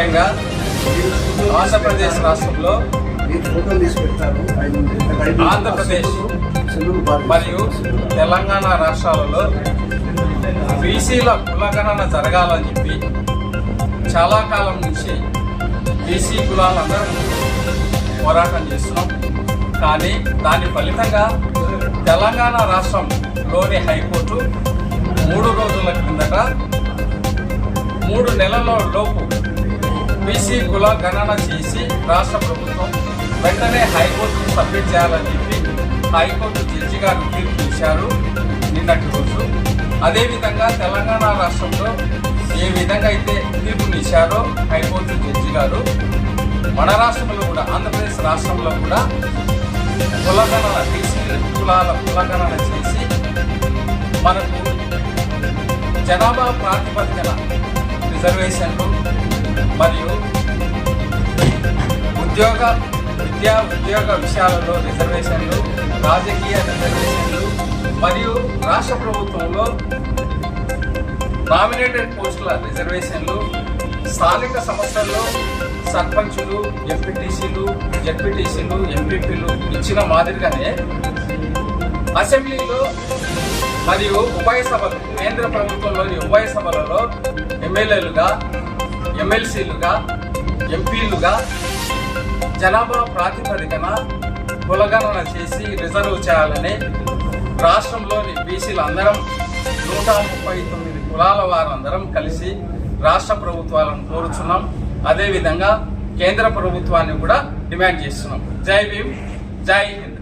ముఖ్యంగా ఆంధ్రప్రదేశ్ రాష్ట్రంలో ఆంధ్రప్రదేశ్ మరియు తెలంగాణ రాష్ట్రాలలో బీసీల కులగణన జరగాలని చెప్పి చాలా కాలం నుంచి బీసీ కులాలందరూ పోరాటం చేస్తున్నాం. కానీ దాని ఫలితంగా తెలంగాణ రాష్ట్రంలోని హైకోర్టు మూడు రోజుల క్రిందట బీసీ కుల గణన చేసి రాష్ట్ర ప్రభుత్వం వెంటనే హైకోర్టు సబ్మిట్ చేయాలని చెప్పి హైకోర్టు జడ్జి గారు తీర్పు ఇచ్చారు నిన్నటి రోజు. అదేవిధంగా తెలంగాణ రాష్ట్రంలో ఏ విధంగా అయితే తీర్పుని ఇచ్చారో హైకోర్టు జడ్జి గారు మన రాష్ట్రంలో కూడా ఆంధ్రప్రదేశ్ రాష్ట్రంలో కూడా కులగణన బీసీ కులాల కులగణన చేసి మనకు జనాభా ప్రాతిపదికన రిజర్వేషన్లు మరియు ఉద్యోగ విద్యా ఉద్యోగ విషయాలలో రిజర్వేషన్లు రాజకీయ రిజర్వేషన్లు మరియు రాష్ట్ర ప్రభుత్వంలో నామినేటెడ్ పోస్టుల రిజర్వేషన్లు స్థానిక సంస్థల్లో సర్పంచులు ఎంపీటీసీలు జడ్పీటీసీలు ఎంపీపీలు ఇచ్చిన మాదిరిగానే అసెంబ్లీలో మరియు ఉభయ సభలు కేంద్ర ప్రభుత్వంలోని ఉభయ సభలలో ఎమ్మెల్యేలుగా ఎమ్మెల్సీలుగా ఎంపీలుగా జనాభా ప్రాతిపదికన కులగణన చేసి రిజర్వ్ చేయాలని రాష్ట్రంలోని బీసీలు అందరం నూట ముప్పై తొమ్మిది కులాల వారందరం కలిసి రాష్ట్ర ప్రభుత్వాలను కోరుచున్నాం. అదేవిధంగా కేంద్ర ప్రభుత్వాన్ని కూడా డిమాండ్ చేస్తున్నాం. జై భీమ్ జై హింద్.